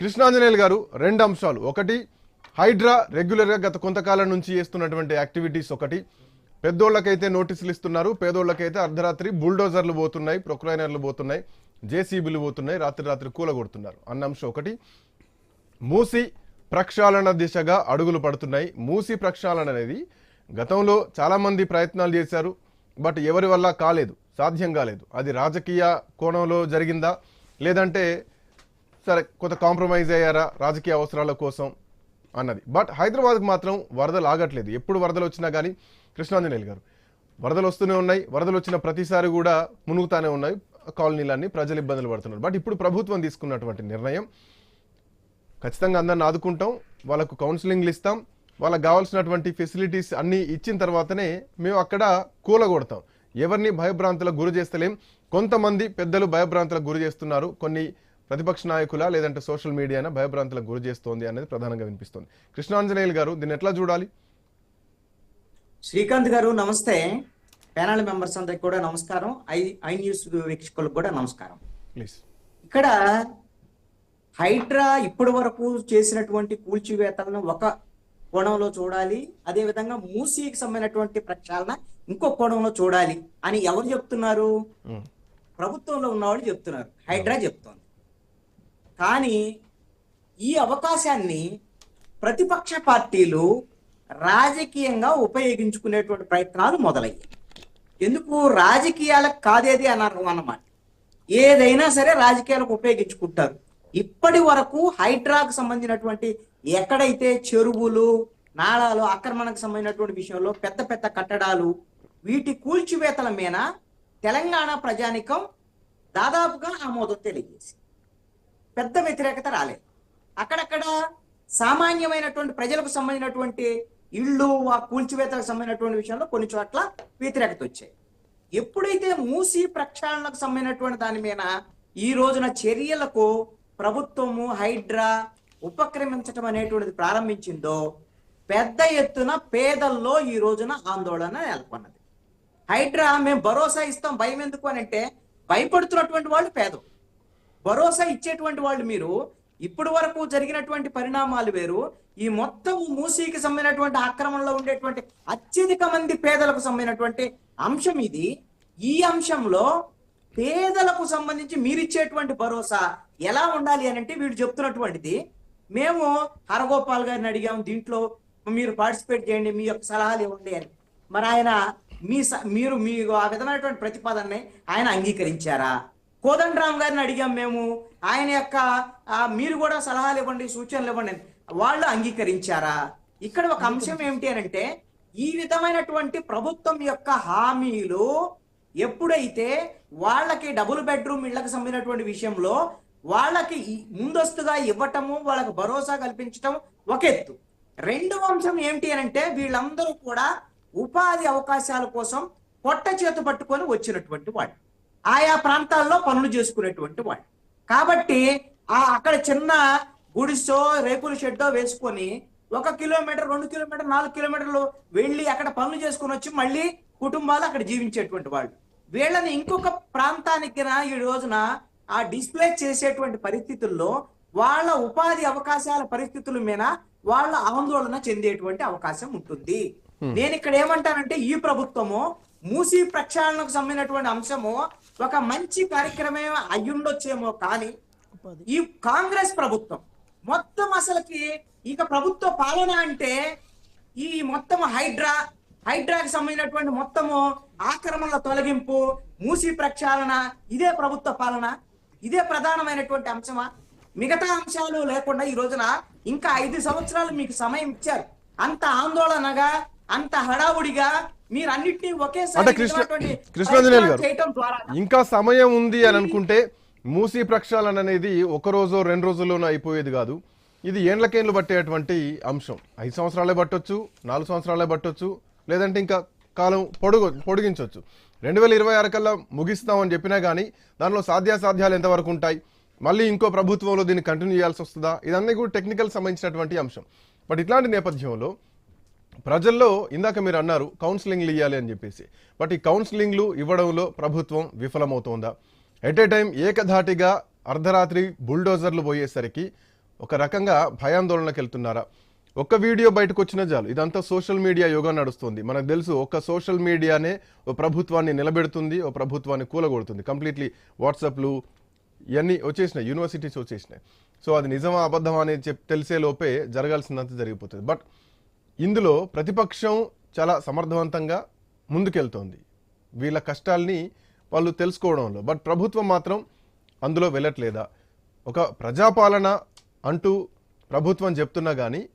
కృష్ణాంజనేయులు గారు రెండు అంశాలు. ఒకటి హైడ్రా రెగ్యులర్గా గత కొంతకాలం నుంచి చేస్తున్నటువంటి యాక్టివిటీస్ ఒకటి. పెద్దోళ్ళకైతే నోటీసులు ఇస్తున్నారు. పేదోళ్ళకైతే అర్ధరాత్రి బుల్డోజర్లు పోతున్నాయి ప్రొక్లైనర్లు పోతున్నాయి జేసీబీలు పోతున్నాయి రాత్రి రాత్రి కూలగొడుతున్నారు అన్న అంశం ఒకటి. మూసి ప్రక్షాళన దిశగా అడుగులు పడుతున్నాయి. మూసి ప్రక్షాళన అనేది గతంలో చాలా మంది ప్రయత్నాలు చేశారు బట్ ఎవరి వల్ల కాలేదు సాధ్యం కాలేదు. అది రాజకీయ కోణంలో జరిగిందా? లేదంటే సరే కొంత కాంప్రమైజ్ అయ్యారా రాజకీయ అవసరాల కోసం అన్నది. బట్ హైదరాబాద్కి మాత్రం వరదలు ఆగట్లేదు. ఎప్పుడు వరదలు వచ్చినా కానీ కృష్ణాంజనేయులు గారు. వరదలు వస్తూనే ఉన్నాయి. వరదలు వచ్చిన ప్రతిసారి కూడా మునుగుతానే ఉన్నాయి. కాలనీలన్నీ ప్రజలు ఇబ్బందులు పడుతున్నారు. బట్ ఇప్పుడు ప్రభుత్వం తీసుకున్నటువంటి నిర్ణయం ఖచ్చితంగా అందరిని ఆదుకుంటాం. వాళ్ళకు కౌన్సిలింగ్లు ఇస్తాం. వాళ్ళకి కావాల్సినటువంటి ఫెసిలిటీస్ అన్నీ ఇచ్చిన తర్వాతనే మేము అక్కడ కూలగొడతాం. ఎవరిని భయభ్రాంతులకు గురి చేస్తలేం. కొంతమంది పెద్దలు భయభ్రాంతులకు గురి చేస్తున్నారు. కొన్ని ప్రతిపక్ష నాయకుల లేదంటే సోషల్ మీడియాన భయభ్రాంతులకు గురి చేస్తోంది అనేది ప్రధానంగా వినిపిస్తుంది. కృష్ణాంజనేయులు గారు దీన్ని ఎట్లా చూడాలి? శ్రీకాంత్ గారు నమస్తే. ప్యానల్ మెంబర్స్ అందరికి కూడా నమస్కారం. ఐ ఐ న్యూస్ వీక్షకులకు కూడా నమస్కారం. ప్లీజ్. ఇక్కడ హైడ్రా ఇప్పటి వరకు చేసినటువంటి కూల్చివేతలను ఒక కోణంలో చూడాలి. అదే విధంగా మూసీకి సంబంధించినటువంటి ప్రక్షాళన ఇంకో కోణంలో చూడాలి అని ఎవరు చెప్తున్నారు? ప్రభుత్వంలో ఉన్నవాళ్ళు చెప్తున్నారు. హైడ్రా చెప్తోంది. కానీ ఈ అవకాశాన్ని ప్రతిపక్ష పార్టీలు రాజకీయంగా ఉపయోగించుకునేటువంటి ప్రయత్నాలు మొదలయ్యాయి. ఎందుకు? రాజకీయాలకు కాదేది అన్నారు అన్నమాట. ఏదైనా సరే రాజకీయాలకు ఉపయోగించుకుంటారు. ఇప్పటి వరకు హైడ్రాకు సంబంధించినటువంటి ఎక్కడైతే చెరువులు నాళాలు ఆక్రమణకు సంబంధించినటువంటి విషయంలో పెద్ద పెద్ద కట్టడాలు వీటి కూల్చివేతల మీద తెలంగాణ ప్రజానికం దాదాపుగా ఆమోదం తెలియజేసి పెద్ద వ్యతిరేకత రాలేదు. అక్కడక్కడ సామాన్యమైనటువంటి ప్రజలకు సంబంధించినటువంటి ఇళ్ళు ఆ కూల్చివేతలకు సంబంధించినటువంటి విషయంలో కొన్ని చోట్ల వ్యతిరేకత వచ్చాయి. ఎప్పుడైతే మూసి ప్రక్షాళనకు సంబంధించినటువంటి దాని మీద ఈ రోజున చర్యలకు ప్రభుత్వము హైడ్రా ఉపక్రమించడం అనేటువంటిది ప్రారంభించిందో పెద్ద ఎత్తున పేదల్లో ఈ రోజున ఆందోళన నెలకొన్నది. హైడ్రా మేము భరోసా ఇస్తాం భయం ఎందుకు అని అంటే భయపడుతున్నటువంటి వాళ్ళు పేదలు భరోసా ఇచ్చేటువంటి వాళ్ళు మీరు ఇప్పటి వరకు జరిగినటువంటి పరిణామాలు వేరు. ఈ మొత్తం మూసీకి సంబంధించినటువంటి ఆక్రమణలో ఉండేటువంటి అత్యధిక మంది పేదలకు సంబంధించినటువంటి అంశం ఇది. ఈ అంశంలో పేదలకు సంబంధించి మీరిచ్చేటువంటి భరోసా ఎలా ఉండాలి అని అంటే వీడు చెప్తున్నటువంటిది. మేము హరగోపాల్ గారిని అడిగాం దీంట్లో మీరు పార్టిసిపేట్ చేయండి మీ యొక్క సలహాలు ఇవ్వండి అని. మరి ఆయన మీ స- మీరు మీ ఆ విధమైనటువంటి ప్రతిపాదనని ఆయన అంగీకరించారా? కోదండరామ్ గారిని అడిగాం మేము. ఆయన యొక్క మీరు కూడా సలహాలు ఇవ్వండి సూచనలు ఇవ్వండి వాళ్ళు అంగీకరించారా? ఇక్కడ ఒక అంశం ఏమిటి అని అంటే ఈ విధమైనటువంటి ప్రభుత్వం యొక్క హామీలు ఎప్పుడైతే వాళ్ళకి డబుల్ బెడ్రూమ్ ఇళ్ళకు సంబంధించినటువంటి విషయంలో వాళ్ళకి ముందస్తుగా ఇవ్వటము వాళ్ళకి భరోసా కల్పించటం ఒక ఎత్తు. రెండవ అంశం ఏమిటి అని అంటే వీళ్ళందరూ కూడా ఉపాధి అవకాశాల కోసం పొట్ట చేతు పట్టుకొని వచ్చినటువంటి వాళ్ళు. ఆయా ప్రాంతాల్లో పనులు చేసుకునేటువంటి వాళ్ళు. కాబట్టి ఆ అక్కడ చిన్న గుడిసో రేకుల షెడ్డో వేసుకొని ఒక కిలోమీటర్ రెండు కిలోమీటర్ నాలుగు కిలోమీటర్లు వెళ్ళి అక్కడ పనులు చేసుకుని వచ్చి మళ్ళీ కుటుంబాలు అక్కడ జీవించేటువంటి వాళ్ళు. వీళ్ళని ఇంకొక ప్రాంతానికి ఈ రోజున ఆ డిస్ప్లే చేసేటువంటి పరిస్థితుల్లో వాళ్ళ ఉపాధి అవకాశాల పరిస్థితుల మీద వాళ్ళ ఆందోళన చెందేటువంటి అవకాశం ఉంటుంది. నేను ఇక్కడ ఏమంటానంటే ఈ ప్రభుత్వము మూసి ప్రక్షాళనకు సంబంధించినటువంటి అంశము ఒక మంచి కార్యక్రమే అయ్యుండొచ్చేమో కానీ ఈ కాంగ్రెస్ ప్రభుత్వం మొత్తం అసలుకి ఇక ప్రభుత్వ పాలన అంటే ఈ మొత్తం హైడ్రా హైడ్రాకి సంబంధించినటువంటి మొత్తము ఆక్రమణల తొలగింపు మూసి ప్రక్షాళన ఇదే ప్రభుత్వ పాలన ఇదే ప్రధానమైనటువంటి అంశమా? మిగతా అంశాలు లేకుండా ఈ రోజున ఇంకా ఐదు సంవత్సరాలు మీకు సమయం ఇచ్చారు. అంత ఆందోళనగా అంత హడావుడిగా మీరు అన్నిటినీ ఒకేసారి అంటే కృష్ణ ఇటువంటి కృష్ణాంజనేయులు గారు ఇంకా సమయం ఉంది అని అనుకుంటే మూసీ ప్రక్షాళన అనేది ఒక రోజు రెండు రోజుల్లోనూ అయిపోయేది కాదు. ఇది ఏండ్లకేండ్లు పట్టేటువంటి అంశం. ఐదు సంవత్సరాలే పట్టొచ్చు నాలుగు సంవత్సరాలే పట్టొచ్చు లేదంటే ఇంకా కాలం పొడుగు పొడిగించవచ్చు రెండు వేల ఇరవై ఆరు కల్లా ముగిస్తామని చెప్పినా కానీ దానిలో సాధ్యాసాధ్యాలు ఎంతవరకు ఉంటాయి? మళ్ళీ ఇంకో ప్రభుత్వంలో దీన్ని కంటిన్యూ చేయాల్సి వస్తుందా? ఇదన్నీ కూడా టెక్నికల్ సంబంధించినటువంటి అంశం. బట్ ఇట్లాంటి నేపథ్యంలో ప్రజల్లో ఇందాక మీరు అన్నారు కౌన్సిలింగ్లు ఇవ్వాలి అని చెప్పేసి. బట్ ఈ కౌన్సిలింగ్లు ఇవ్వడంలో ప్రభుత్వం విఫలమవుతోందా? ఎట్ ఏ టైం ఏకధాటిగా అర్ధరాత్రి బుల్డోజర్లు పోయేసరికి ఒక రకంగా భయాందోళనకు వెళ్తున్నారా? ఒక్క వీడియో బయటకు వచ్చిన చాలు. ఇదంతా సోషల్ మీడియా యోగా నడుస్తుంది. మనకు తెలుసు ఒక్క సోషల్ మీడియానే ఓ ప్రభుత్వాన్ని నిలబెడుతుంది ఓ ప్రభుత్వాన్ని కూలగొడుతుంది. కంప్లీట్లీ వాట్సాప్లు ఇవన్నీ వచ్చేసినాయి యూనివర్సిటీస్ వచ్చేసినాయి. సో అది నిజమా అబద్ధమా అనేది చెప్ తెలిసే లోపే జరగాల్సినంత జరిగిపోతుంది. బట్ ఇందులో ప్రతిపక్షం చాలా సమర్థవంతంగా ముందుకెళ్తోంది. వీళ్ళ కష్టాల్ని వాళ్ళు తెలుసుకోవడంలో. బట్ ప్రభుత్వం మాత్రం అందులో వెళ్ళట్లేదా? ఒక ప్రజాపాలన అంటూ ప్రభుత్వం చెప్తున్నా కానీ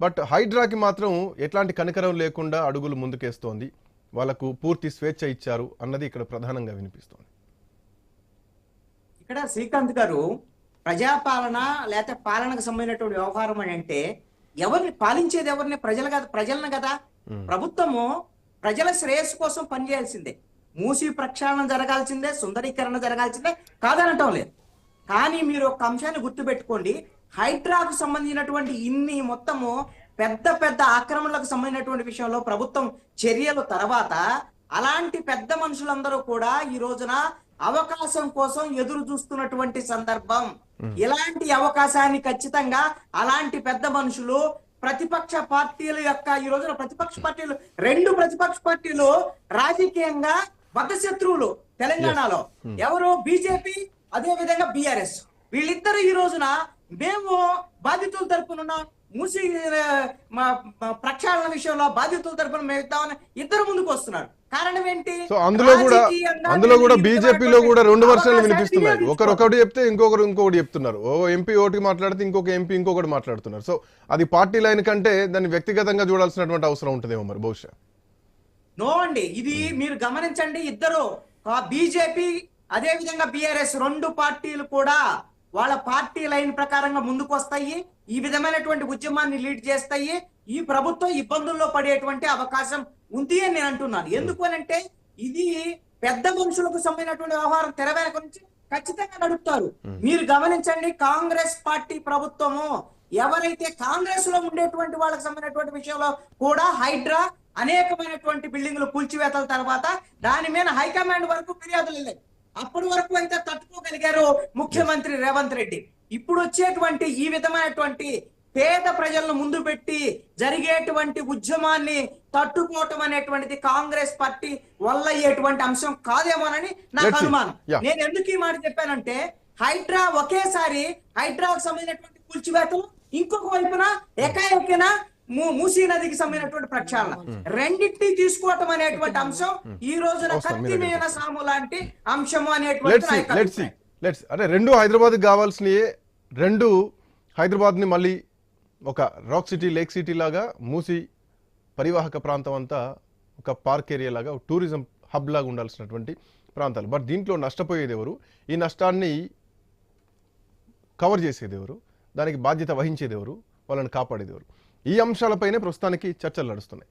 బట్ హైడ్రాకి మాత్రం ఎట్లాంటి కనికరం లేకుండా అడుగులు ముందుకేస్తోంది. వాళ్ళకు పూర్తి స్వేచ్ఛ ఇచ్చారు అన్నది ఇక్కడ ప్రధానంగా వినిపిస్తోంది. ఇక్కడ శ్రీకాంత్ గారు ప్రజాపాలన లేకపోతే పాలనకు సంబంధించినటువంటి వ్యవహారం అని అంటే ఎవరిని పాలించేది ఎవరిని? ప్రజలు కదా ప్రజలను కదా. ప్రభుత్వము ప్రజల శ్రేయస్సు కోసం పనిచేయాల్సిందే. మూసి ప్రక్షాళన జరగాల్సిందే సుందరీకరణ జరగాల్సిందే కాదనటం లేదు. కానీ మీరు ఒక అంశాన్ని గుర్తుపెట్టుకోండి. హైడ్రాకు సంబంధించినటువంటి ఇన్ని మొత్తము పెద్ద పెద్ద ఆక్రమణలకు సంబంధించినటువంటి విషయంలో ప్రభుత్వం చర్యలు తర్వాత అలాంటి పెద్ద మనుషులందరూ కూడా ఈ రోజున అవకాశం కోసం ఎదురు చూస్తున్నటువంటి సందర్భం. ఇలాంటి అవకాశాన్ని ఖచ్చితంగా అలాంటి పెద్ద మనుషులు ప్రతిపక్ష పార్టీల యొక్క ఈ రోజున ప్రతిపక్ష పార్టీలు రెండు ప్రతిపక్ష పార్టీలు రాజకీయంగా బద్ధశత్రువులు తెలంగాణలో. ఎవరు బీజేపీ అదే విధంగా బీఆర్ఎస్. వీళ్ళిద్దరు ఈ రోజున మేము బాధితుల తరపున మూసి ప్రక్షాళన విషయంలో బాధితుల తరపున మేము ఇద్దామని ఇద్దరు ముందుకు వస్తున్నారు. కారణం ఏంటి? సో అందులో కూడా అందులో కూడా బీజేపీలో కూడా రెండు వర్షాలు వినిపిస్తున్నాయి. ఒకరు వినియోగించుకోవాలి. ఒకటి చెప్తే ఇంకొకరు ఇంకొకటి చెప్తున్నారు. ఓ ఎంపీ ఒకటి మాట్లాడితే ఇంకొక ఎంపీ ఇంకొకటి మాట్లాడుతున్నారు. సో అది పార్టీ లైన్ కంటే దాన్ని వ్యక్తిగతంగా చూడాల్సినటువంటి అవసరం ఉంటుందేమో మరి బహుశా. నో అండి. ఇది మీరు గమనించండి ఇద్దరు బీజేపీ అదే విధంగా బీఆర్ఎస్ రెండు పార్టీలు కూడా వాళ్ళ పార్టీ లైన్ ప్రకారంగా ముందుకు వస్తాయి ఈ విధమైనటువంటి ఉద్యమాన్ని లీడ్ చేస్తాయి. ఈ ప్రభుత్వం ఇబ్బందుల్లో పడేటువంటి అవకాశం ఉంది అని నేను అంటున్నాను. ఎందుకు అని అంటే ఇది పెద్ద మనుషులకు సంబంధించినటువంటి వ్యవహారం తెర వెనక నుంచి ఖచ్చితంగా నడుపుతారు. మీరు గమనించండి కాంగ్రెస్ పార్టీ ప్రభుత్వము ఎవరైతే కాంగ్రెస్లో ఉండేటువంటి వాళ్ళకి సంబంధించినటువంటి విషయంలో కూడా హైడ్రా అనేకమైనటువంటి బిల్డింగ్లు కూల్చివేతల తర్వాత దాని మీద హైకమాండ్ వరకు ఫిర్యాదులు వెళ్ళాయి అప్పటి వరకు అయితే తట్టుకోగలిగారు ముఖ్యమంత్రి రేవంత్ రెడ్డి. ఇప్పుడు వచ్చేటువంటి ఈ విధమైనటువంటి పేద ప్రజలను ముందు పెట్టి జరిగేటువంటి ఉద్యమాన్ని తట్టుకోవటం అనేటువంటిది కాంగ్రెస్ పార్టీ వల్ల అయ్యేటువంటి అంశం కాదేమోనని నాకు. అనుమానం. నేను ఎందుకు ఈ మాట చెప్పానంటే హైడ్రా ఒకేసారి హైడ్రాకు సంబంధించినటువంటి కూల్చివేతలు ఇంకొక వైపున ఎకాఎకిన మూసీ నదికి సంబంధించినటువంటి ప్రక్షాళన. రెండింటిని తీసుకోవటం అనేటువంటి అంశం ఈ రోజున వస్తాం, కత్తి మీద సాము లాంటి అంశము అనేటువంటి నా అంటే రెండు హైదరాబాద్ కావాల్సినవి రెండు హైదరాబాద్ని మళ్ళీ ఒక రాక్ సిటీ లేక్ సిటీ లాగా మూసి పరివాహక ప్రాంతం అంతా ఒక పార్క్ ఏరియా లాగా టూరిజం హబ్ లాగా ఉండాల్సినటువంటి ప్రాంతాలు. బట్ దీంట్లో నష్టపోయేది ఎవరు? ఈ నష్టాన్ని కవర్ చేసేది ఎవరు? దానికి బాధ్యత వహించేది ఎవరు? వాళ్ళని కాపాడేది ఎవరు? ఈ అంశాలపైనే ప్రస్తుతానికి చర్చలు నడుస్తున్నాయి.